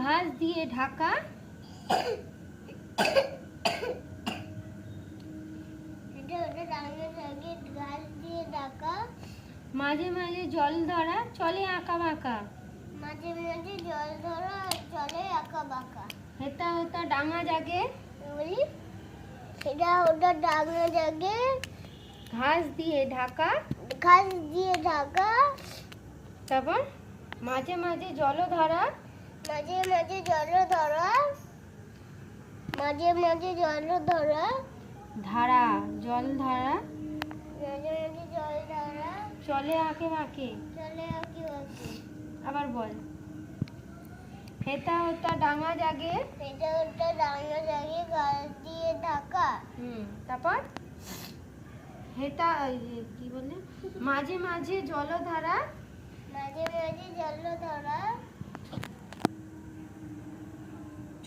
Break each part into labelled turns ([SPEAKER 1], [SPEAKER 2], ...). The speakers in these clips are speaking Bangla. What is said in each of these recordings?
[SPEAKER 1] ঘাস দিয়ে ঢাকা মাঝে মাঝে জল ধরা চলে আঁকা বাঁকা।
[SPEAKER 2] মাঝে মাঝে জল ধরা চলে আঁকা বাঁকা।
[SPEAKER 1] হেতা হেতা ডাঙা জাগে।
[SPEAKER 2] বলি এটা ওটা ডাঙা জাগে।
[SPEAKER 1] ঘাস দিয়ে ঢাকা।
[SPEAKER 2] ঘাস দিয়ে ঢাকা।
[SPEAKER 1] তারপর মাঝে মাঝে জল ধরা।
[SPEAKER 2] মাঝে মাঝে জল ধরা। মাঝে মাঝে জল ধরা।
[SPEAKER 1] ধারা জল ধারা।
[SPEAKER 2] মাঝে মাঝে জল ধরা।
[SPEAKER 1] চলে আঁকে বাঁকে
[SPEAKER 2] চলে আঁকি বাঁকি
[SPEAKER 1] আবার বল। হেতা হেতা ডাঙা জাগে।
[SPEAKER 2] এটা ওটা ডাঙা জাগে ঘাস দিয়ে ঢাকা।
[SPEAKER 1] হুম তারপর? হেতা কি বললে? মাঝে মাঝে জলধারা
[SPEAKER 2] মাঝে মাঝে জল ধরা।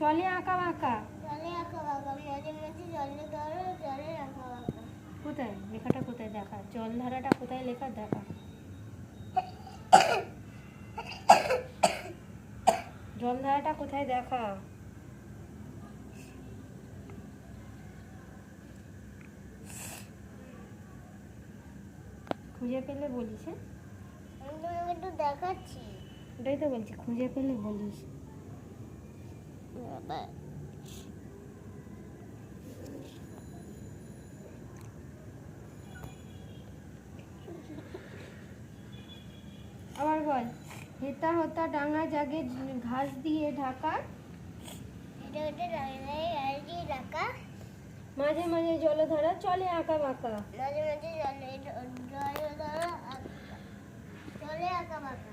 [SPEAKER 1] চলে আঁকা বাঁকা?
[SPEAKER 2] চলে আঁকা বাঁকা মাঝে মাঝে জল ধরা চলে আঁকা বাঁকা।
[SPEAKER 1] কোথায়? লেখাটা কোথায় দেখা? জলধারাটা কোথায় লেখা? দেখা। জলধারাটা কোথায় দেখা? খুঁজে পেলে বলিস হ্যাঁ?
[SPEAKER 2] দেখাচ্ছি।
[SPEAKER 1] ওটাই তো বলছি খুঁজে পেলে বলিস। আবার বল হেতা হতা ডাঙা জাগে ঘাস দিয়ে ঢাকা? মাঝে মাঝে জলধারা চলে আঁকা বাঁকা।
[SPEAKER 2] মাঝে মাঝে জলে জল ধরা আঁকা- চলে আঁকা বাঁকা।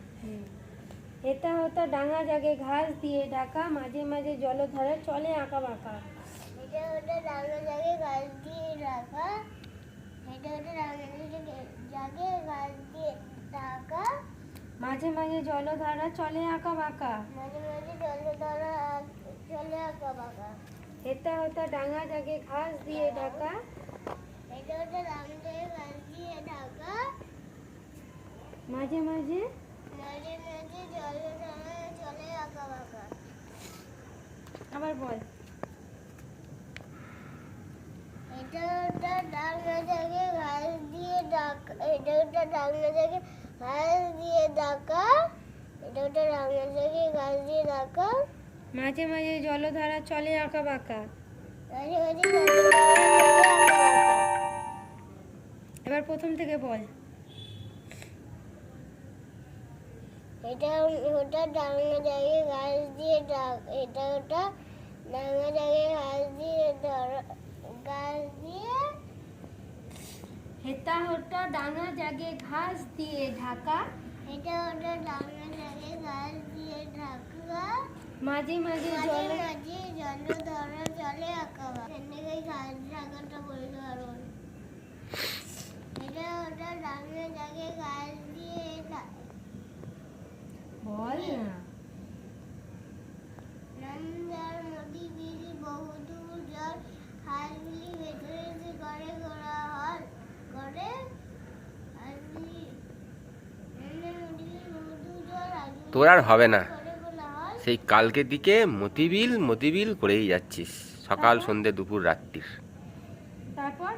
[SPEAKER 1] হেতা হতা ডাঙা জাগে ঘাস দিয়ে ঢাকা মাঝে মাঝে জলধারা চলে আঁকা বাঁকা।
[SPEAKER 2] এটা ওটা ডাঙা জাগে গাছ দিয়ে ঢাকা এটা ওটা ডাঙা জাগে গাছ দিয়ে ঢাকা।
[SPEAKER 1] মাঝে মাঝে জলধারা চলে আঁকা বাঁকা।
[SPEAKER 2] মাঝে মাঝে জল ধরা চলে আঁকা বাঁকা।
[SPEAKER 1] হেতা হতা ডাঙা জাগে ঘাস দিয়ে ঢাকা।
[SPEAKER 2] এটা ডাঙা জাগে গাছ দিয়ে ঢাকা।
[SPEAKER 1] মাঝে মাঝে
[SPEAKER 2] মাঝে মাঝে জল ধরা চলে আঁকা বাঁকা
[SPEAKER 1] আবার বল
[SPEAKER 2] এটা ওটা ডাঙা জাগে ঘাস দিয়ে ঢাকা এটা ওটা ঘাস দিয়ে এটা ওটা ঘাস দিয়ে ঢাকা
[SPEAKER 1] মাঝে মাঝে জলধারা চলে আঁকা বাঁকা। এবার প্রথম থেকে বল।
[SPEAKER 2] এটা ওটা ডাঙা জায়গায় ঘাস দিয়ে এটা ওটা ডাঙা জাগে ঘাস দিয়ে ধর ঘাস দিয়ে
[SPEAKER 1] হেতা হতা ডাঙা জাগে ঘাস দিয়ে ঢাকা।
[SPEAKER 2] এটা ওটা ডাঙা জাগে ঘাস দিয়ে ঢাকা।
[SPEAKER 1] মাঝে মাঝে জলে
[SPEAKER 2] মাঝে
[SPEAKER 3] তোর আর হবে না। সেই কালকে দিকে মতিবিল মতিবিল করেই যাচ্ছিস সকাল সন্ধে দুপুর রাত্রির।
[SPEAKER 1] তারপর?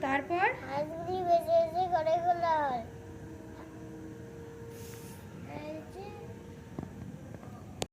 [SPEAKER 1] তারপর?
[SPEAKER 2] করে